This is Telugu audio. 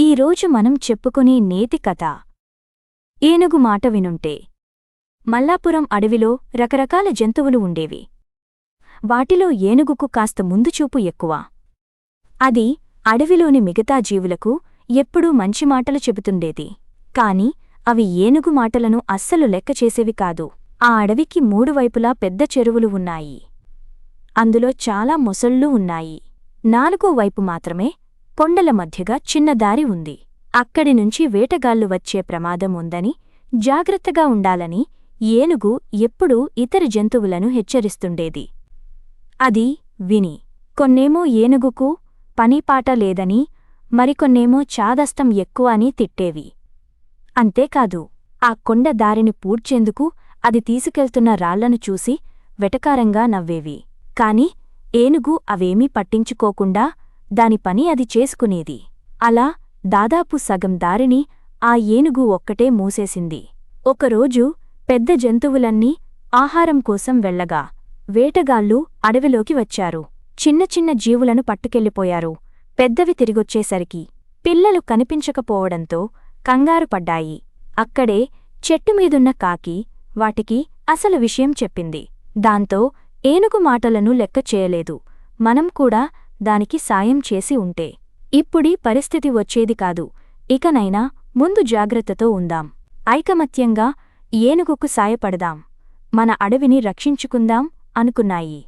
ఈరోజు మనం చెప్పుకునే నేతి కథ. ఏనుగు మాట వినుంటే. మల్లాపురం అడవిలో రకరకాల జంతువులు ఉండేవి. వాటిలో ఏనుగుకు కాస్త ముందుచూపు ఎక్కువ. అది అడవిలోని మిగతా జీవులకు ఎప్పుడూ మంచి మాటలు చెబుతుండేది. కాని అవి ఏనుగు మాటలను అస్సలు లెక్క చేసేవి కాదు. ఆ అడవికి మూడు వైపులా పెద్ద చెరువులు ఉన్నాయి. అందులో చాలా మొసళ్ళు ఉన్నాయి. నాలుగో వైపు మాత్రమే కొండల మధ్యగా చిన్న దారి ఉంది. అక్కడి నుంచి వేటగాళ్ళు వచ్చే ప్రమాదం ఉందని జాగ్రత్తగా ఉండాలని ఏనుగు ఎప్పుడూ ఇతర జంతువులను హెచ్చరిస్తుండేది. అది విని కొన్నేమో ఏనుగుకు పనిపాట లేదని మరికొన్నేమో చాదస్తం ఎక్కువ అని తిట్టేవి. అంతేకాదు ఆ కొండ దారిని పూడ్చేందుకు అది తీసుకెళ్తున్న రాళ్ళను చూసి వెటకారంగా నవ్వేవి. కాని ఏనుగు అవేమీ పట్టించుకోకుండా దాని పని అది చేసుకునేది. అలా దాదాపు సగం దారిని ఆ ఏనుగు ఒక్కటే మూసేసింది. ఒకరోజు పెద్ద జంతువులన్నీ ఆహారం కోసం వెళ్ళగా వేటగాళ్ళు అడవిలోకి వచ్చారు. చిన్న చిన్న జీవులను పట్టుకెళ్ళిపోయారు పెద్దవి తిరిగొచ్చేసరికి పిల్లలు కనిపించకపోవడంతో కంగారు పడ్డాయి. అక్కడే చెట్టుమీదున్న కాకి వాటికి అసలు విషయం చెప్పింది. దాంతో ఏనుగు మాటలను లెక్క చేయలేదు. మనం కూడా దానికి సాయం చేసి ఉంటే. ఇప్పుడీ పరిస్థితి వచ్చేది కాదు. ఇకనైనా ముందు జాగ్రత్తతో ఉందాం. ఐకమత్యంగా ఏనుగుకు సాయపడదాం. మన అడవిని రక్షించుకుందాం అనుకున్నాయి.